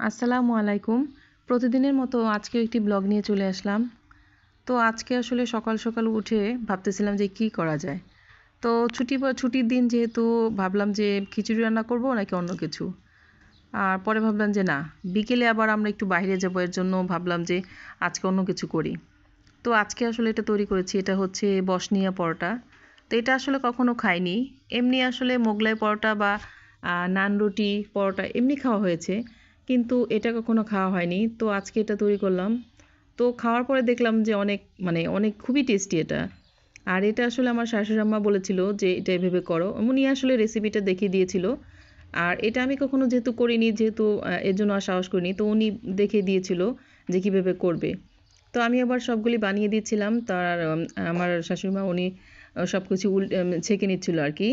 আসসালামু আলাইকুম। প্রতিদিনের মতো আজকে একটি ব্লগ নিয়ে চলে আসলাম। তো আজকে আসলে সকাল সকাল উঠে ভাবতেছিলাম যে কি করা যায়। তো ছুটি ছুটির দিন যেহেতু ভাবলাম যে খিচুড়ি রান্না করব নাকি অন্য কিছু? আর পরে ভাবলাম যে না, বিকেলে আবার আমরা একটু বাইরে যাব, এর জন্য ভাবলাম যে আজকে অন্য কিছু করি। তো আজকে আসলে এটা তৈরি করেছি, এটা হচ্ছে বসনিয়া পরোটা। তো এটা আসলে কখনো খাইনি। এমনি আসলে মোগলাই পরোটা বা নান রুটি পরোটা এমনি খাওয়া হয়েছে। কিন্তু এটা কখনো খাওয়া হয়নি। তো আজকে এটা তৈরি করলাম। তো খাওয়ার পরে দেখলাম যে অনেক মানে অনেক খুবই টেস্টি এটা। আর এটা আসলে আমার শাশুড়ি আম্মা বলেছিল যে এটা এভাবে করো। উনি আসলে রেসিপিটা দেখিয়ে দিয়েছিল। আর এটা আমি কখনো যেহেতু করিনি, যেহেতু এর জন্য আর সাহস করিনি, তো উনি দেখিয়ে দিয়েছিল যে কীভাবে করবে। তো আমি আবার সবগুলি বানিয়ে দিচ্ছিলাম তার আমার শাশুড়িমা উনি সব কিছু উল ছেঁকে নিচ্ছিল আর কি।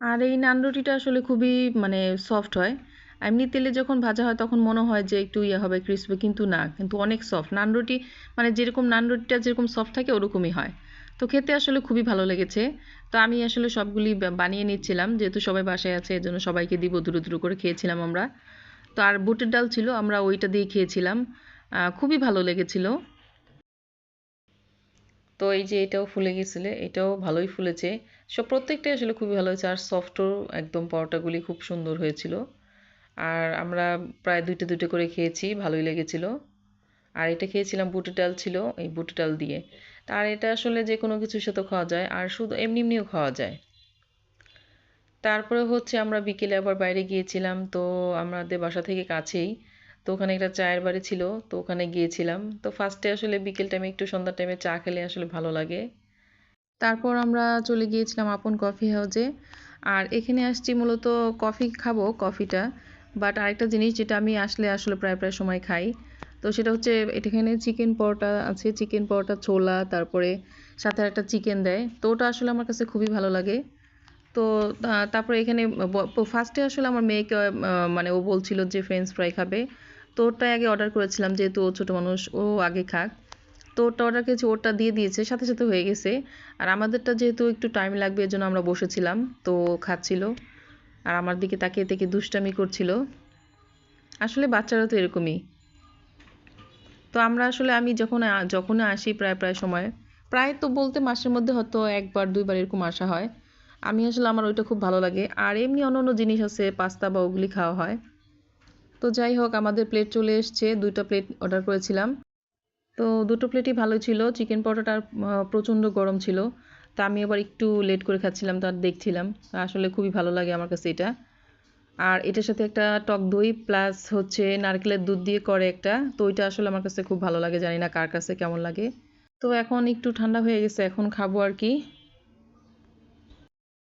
আর এই নান রুটিটা আসলে খুবই মানে সফট হয়। এমনি তেলে যখন ভাজা হয় তখন মনে হয় যে একটু ইয়ে হবে ক্রিসপি কিন্তু না, কিন্তু অনেক সফট নান রুটি মানে যেরকম নান রুটিটা যেরকম সফট থাকে ওরকমই হয়। তো খেতে আসলে খুবই ভালো লেগেছে। তো আমি আসলে সবগুলি বানিয়ে নিচ্ছিলাম। যেহেতু সবাই বাসায় আছে, এজন্য সবাইকে দিব দ্রুত দ্রুত করে খেয়েছিলাম আমরা। তো আর বুটের ডাল ছিল, আমরা ওইটা দিয়ে খেয়েছিলাম। খুবই ভালো লেগেছিল। তো এই যে এটাও ফুলে গেছিলে, এটাও ভালোই ফুলেছে। সব প্রত্যেকটাই আসলে খুবই ভালো হয়েছে, আর সফটও একদম পরোটাগুলি খুব সুন্দর হয়েছিল। আর আমরা প্রায় দুইটা দুটো করে খেয়েছি, ভালোই লেগেছিল। আর এটা খেয়েছিলাম বুটের ডাল ছিল, এই বুটের ডাল দিয়ে। আর এটা আসলে যে কোনো কিছুর সাথে খাওয়া যায়, আর শুধু এমনি এমনিও খাওয়া যায়। তারপরে হচ্ছে আমরা বিকেলে আবার বাইরে গিয়েছিলাম, তো আমাদের বাসা থেকে কাছেই তো ওখানে একটা চায়ের বাড়ি ছিল, তো ওখানে গিয়েছিলাম। তো ফার্স্টে আসলে বিকেল টাইমে একটু সন্ধ্যার টাইমে চা খেলে আসলে ভালো লাগে। তারপর আমরা চলে গিয়েছিলাম আপন কফি হাউসে আর এখানে আসছি মূলত কফি খাব কফিটা বাট আরেকটা জিনিস যেটা আমি আসলে আসলে প্রায় প্রায় সময় খাই, তো সেটা হচ্ছে এখানে চিকেন পরোটা আছে। চিকেন পরোটা, ছোলা, তারপরে সাথে একটা চিকেন দেয়। তো ওটা আসলে আমার কাছে খুবই ভালো লাগে। তো তারপরে এখানে ফার্স্টে আসলে আমার মেয়েকে মানে ও বলছিল যে ফ্রেঞ্চ ফ্রাই খাবে। তো ওটাই আগে অর্ডার করেছিলাম যেহেতু ও ছোটো মানুষ, ও আগে খাক। তো ওটা অর্ডার করেছি ওটা দিয়ে দিয়েছে, সাথে সাথে হয়ে গেছে। আর আমাদেরটা যেহেতু একটু টাইম লাগবে, এর জন্য আমরা বসেছিলাম, তো খাচ্ছিল। আর আমার দিকে তাকিয়ে তাকিয়ে দুষ্টামি করছিল। আসলে বাচ্চারা তো এরকমই। তো আমরা আসলে, আমি যখন যখন আসি প্রায় প্রায় সময়, প্রায় তো বলতে মাসের মধ্যে হয়তো একবার, দুইবার এরকম আসা হয়। আমি আসলে, আমার ওইটা খুব ভালো লাগে। আর এমনি অন্য অন্য জিনিস আছে, পাস্তা বা ওগুলি খাওয়া হয়। তো যাই হোক, আমাদের প্লেট চলে এসছে। দুইটা প্লেট অর্ডার করেছিলাম। তো দুটো প্লেটই ভালো ছিল। চিকেন পরোটাটা প্রচণ্ড গরম ছিল। তা আমি আবার একটু লেট করে খাচ্ছিলাম তার দেখছিলাম। আসলে খুবই ভালো লাগে আমার কাছে এটা। আর এটার সাথে একটা টক দই প্লাস হচ্ছে নারকেলের দুধ দিয়ে করে একটা। তো ওইটা আসলে আমার কাছে খুব ভালো লাগে। জানি না কার কাছে কেমন লাগে। তো এখন একটু ঠান্ডা হয়ে গেছে। এখন খাব আর কি।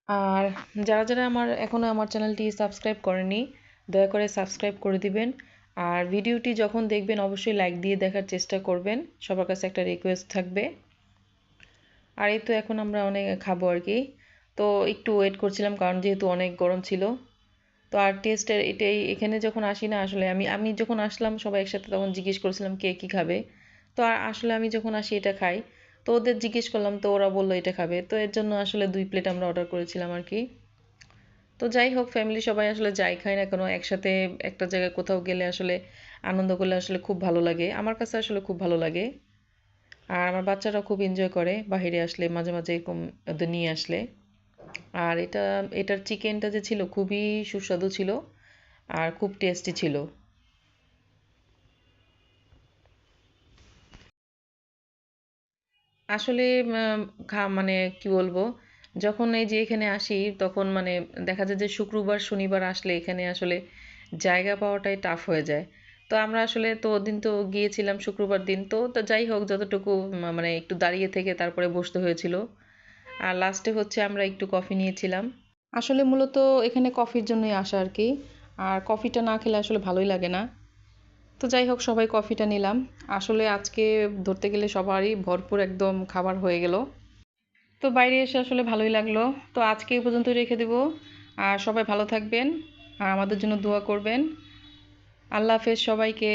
আর যারা যারা আমার এখনও আমার চ্যানেলটি সাবস্ক্রাইব করেনি দয়া করে সাবস্ক্রাইব করে দিবেন। আর ভিডিওটি যখন দেখবেন, অবশ্যই লাইক দিয়ে দেখার চেষ্টা করবেন। সবার কাছে একটা রিকোয়েস্ট থাকবে। আর এই তো এখন আমরা অনেক খাব আর কি। তো একটু ওয়েট করছিলাম, কারণ যেহেতু অনেক গরম ছিল। তো আর টেস্টের এটাই, এখানে যখন আসি না আসলে আমি আমি যখন আসলাম, সবাই একসাথে তখন জিজ্ঞেস করছিলাম কে কী খাবে। তো আর আসলে আমি যখন আসি এটা খাই। তো ওদের জিজ্ঞেস করলাম, তো ওরা বলল এটা খাবে। তো এর জন্য আসলে দুই প্লেট আমরা অর্ডার করেছিলাম আর কি। তো যাই হোক ফ্যামিলি সবাই আসলে যাই খায় না কেন, একসাথে একটা জায়গায় কোথাও গেলে আসলে আনন্দ করলে আসলে খুব ভালো লাগে। আমার কাছে আসলে খুব ভালো লাগে। আর আমার বাচ্চারা খুব এনজয় করে বাইরে আসলে, মাঝে মাঝে এরকম নিয়ে আসলে। আর এটা, এটার চিকেনটা যে ছিল খুবই সুস্বাদু ছিল আর খুব টেস্টি ছিল। আসলে খা মানে কি বলব যখন এই যে এখানে আসি, তখন মানে দেখা যায় যে শুক্রবার, শনিবার আসলে এখানে আসলে জায়গা পাওয়াটাই টাফ হয়ে যায়। তো আমরা আসলে তো ওদিন তো গিয়েছিলাম শুক্রবার দিন, তো তো যাই হোক যতটুকু মানে একটু দাঁড়িয়ে থেকে তারপরে বসতে হয়েছিল। আর লাস্টে হচ্ছে আমরা একটু কফি নিয়েছিলাম। আসলে মূলত এখানে কফির জন্যই আসা আর কি। আর কফিটা না খেলে আসলে ভালোই লাগে না। তো যাই হোক, সবাই কফিটা নিলাম। আসলে আজকে ধরতে গেলে সবারই ভরপুর একদম খাবার হয়ে গেল। তো বাইরে এসে আসলে ভালোই লাগল। তো আজকে এই পর্যন্তই রেখে দেব। আর সবাই ভালো থাকবেন। আর আমাদের জন্য দোয়া করবেন। আল্লাহ হাফেজ সবাইকে।